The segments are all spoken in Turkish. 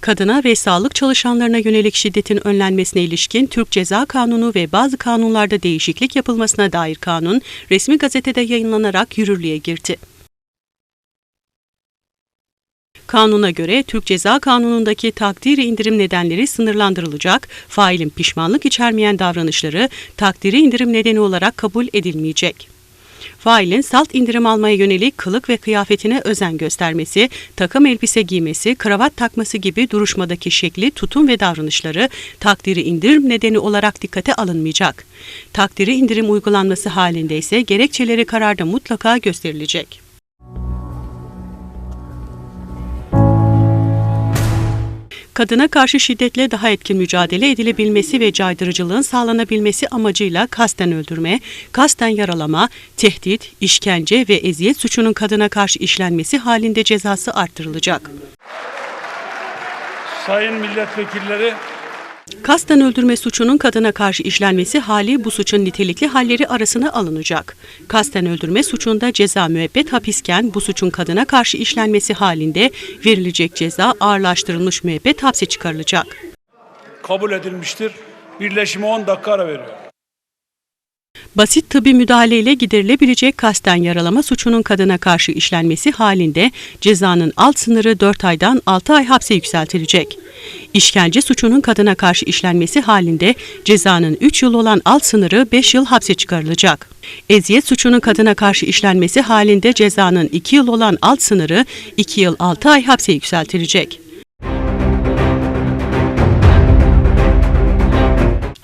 Kadına ve sağlık çalışanlarına yönelik şiddetin önlenmesine ilişkin Türk Ceza Kanunu ve bazı kanunlarda değişiklik yapılmasına dair kanun resmi gazetede yayınlanarak yürürlüğe girdi. Kanuna göre Türk Ceza Kanunu'ndaki takdiri indirim nedenleri sınırlandırılacak, failin pişmanlık içermeyen davranışları takdiri indirim nedeni olarak kabul edilmeyecek. Failin salt indirim almaya yönelik kılık ve kıyafetine özen göstermesi, takım elbise giymesi, kravat takması gibi duruşmadaki şekli, tutum ve davranışları takdiri indirim nedeni olarak dikkate alınmayacak. Takdiri indirim uygulanması halinde ise gerekçeleri kararda mutlaka gösterilecek. Kadına karşı şiddetle daha etkin mücadele edilebilmesi ve caydırıcılığın sağlanabilmesi amacıyla kasten öldürme, kasten yaralama, tehdit, işkence ve eziyet suçunun kadına karşı işlenmesi halinde cezası arttırılacak. Sayın milletvekilleri, Kasten öldürme suçunun kadına karşı işlenmesi hali bu suçun nitelikli halleri arasına alınacak. Kasten öldürme suçunda ceza müebbet hapisken bu suçun kadına karşı işlenmesi halinde verilecek ceza ağırlaştırılmış müebbet hapse çıkarılacak. kabul edilmiştir. Birleşime 10 dakika ara veriyor. Basit tıbbi müdahaleyle giderilebilecek kasten yaralama suçunun kadına karşı işlenmesi halinde cezanın alt sınırı 4 aydan 6 ay hapse yükseltilecek. İşkence suçunun kadına karşı işlenmesi halinde cezanın 3 yıl olan alt sınırı 5 yıl hapse çıkarılacak. Eziyet suçunun kadına karşı işlenmesi halinde cezanın 2 yıl olan alt sınırı 2 yıl 6 ay hapse yükseltilecek.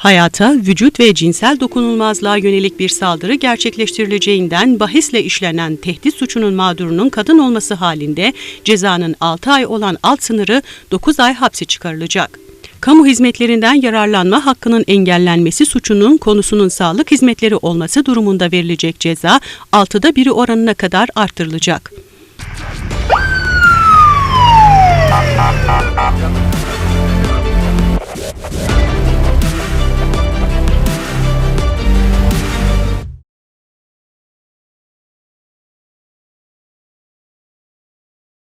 Hayata, vücut ve cinsel dokunulmazlığa yönelik bir saldırı gerçekleştirileceğinden bahisle işlenen tehdit suçunun mağdurunun kadın olması halinde cezanın 6 ay olan alt sınırı 9 ay hapse çıkarılacak. Kamu hizmetlerinden yararlanma hakkının engellenmesi suçunun konusunun sağlık hizmetleri olması durumunda verilecek ceza 6'da biri oranına kadar arttırılacak.